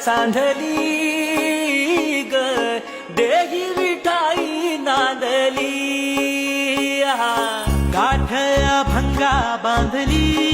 सांधली ग. देही विठाई नांदली. गाठया भंगा बांधली.